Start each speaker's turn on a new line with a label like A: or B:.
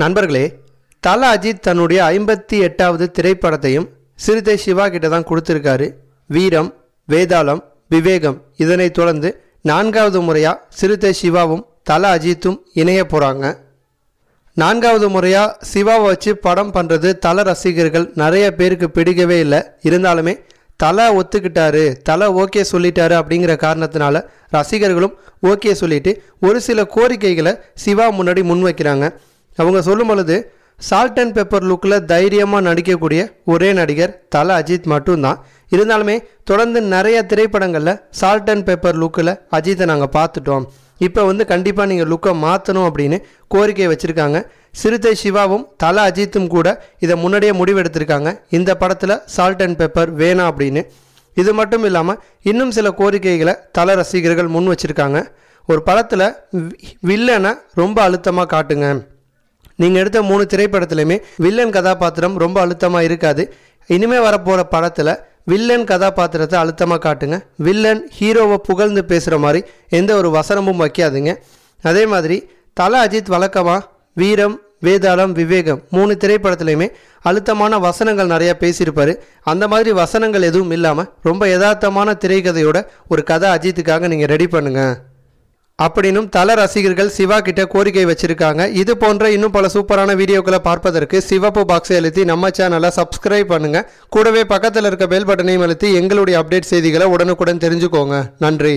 A: நண்பர்களே தல அஜித் தன்னுடைய ஐம்பத்தி எட்டாவது திரைப்படத்தையும் சிறுத்தை சிவா கிட்ட தான் கொடுத்துருக்காரு. வீரம் வேதாளம் விவேகம் இதனைத் தொடர்ந்து நான்காவது முறையாக சிறுத்தை சிவாவும் தல அஜித்தும் இணைய போகிறாங்க நான்காவது முறையாக சிவாவை வச்சு படம் பண்ணுறது தல ரசிகர்கள் நிறைய பேருக்கு பிடிக்கவே இல்லை. இருந்தாலுமே தலை ஒத்துக்கிட்டாரு தலை ஓகே சொல்லிட்டாரு அப்படிங்கிற காரணத்தினால ரசிகர்களும் ஓகே சொல்லிட்டு ஒரு சில கோரிக்கைகளை சிவா முன்னாடி முன்வைக்கிறாங்க. அவங்க சொல்லும் பொழுது சால்ட் அண்ட் பெப்பர் லுக்கில் தைரியமாக நடிக்கக்கூடிய ஒரே நடிகர் தல அஜித் மட்டும்தான். இருந்தாலுமே தொடர்ந்து நிறைய திரைப்படங்களில் சால்ட் அண்ட் பெப்பர் லுக்கில் அஜித்தை நாங்கள் பார்த்துட்டோம். இப்போ வந்து கண்டிப்பாக நீங்கள் லுக்கை மாற்றணும் அப்படின்னு கோரிக்கை வச்சுருக்காங்க. சிறுத்தை சிவாவும் தல அஜித்தும் கூட இதை முன்னாடியே முடிவெடுத்திருக்காங்க. இந்த படத்தில் சால்ட் அண்ட் பெப்பர் வேணாம் அப்படின்னு. இது மட்டும் இல்லாமல் இன்னும் சில கோரிக்கைகளை தல ரசிகர்கள் முன் வச்சுருக்காங்க. ஒரு படத்தில் வில்லனை ரொம்ப அழுத்தமாக காட்டுங்க. நீங்கள் எடுத்த மூணு திரைப்படத்துலையுமே வில்லன் கதாபாத்திரம் ரொம்ப அழுத்தமாக இருக்காது. இனிமேல் வரப்போகிற படத்தில் வில்லன் கதாபாத்திரத்தை அழுத்தமாக காட்டுங்க. வில்லன் ஹீரோவை புகழ்ந்து பேசுகிற மாதிரி எந்த ஒரு வசனமும் வைக்காதுங்க. அதே மாதிரி தல அஜித் வழக்கமாக வீரம் வேதாளம் விவேகம் மூணு திரைப்படத்துலையுமே அழுத்தமான வசனங்கள் நிறையா பேசியிருப்பார். அந்த மாதிரி வசனங்கள் எதுவும் இல்லாமல் ரொம்ப யதார்த்தமான திரைக்கதையோட ஒரு கதை அஜித்துக்காக நீங்கள் ரெடி பண்ணுங்கள் அப்படின்னும் தல ரசிகர்கள் சிவா கிட்ட கோரிக்கை வச்சிருக்காங்க. இது போன்ற இன்னும் பல சூப்பரான வீடியோக்களை பார்ப்பதற்கு சிவப்பு பாக்ஸை அழுத்தி நம்ம சேனலை சப்ஸ்கிரைப் பண்ணுங்க. கூடவே பக்கத்தில் இருக்க பெல் பட்டனையும் அழுத்தி எங்களுடைய அப்டேட் செய்திகளை உடனுக்குடன் தெரிஞ்சுக்கோங்க. நன்றி.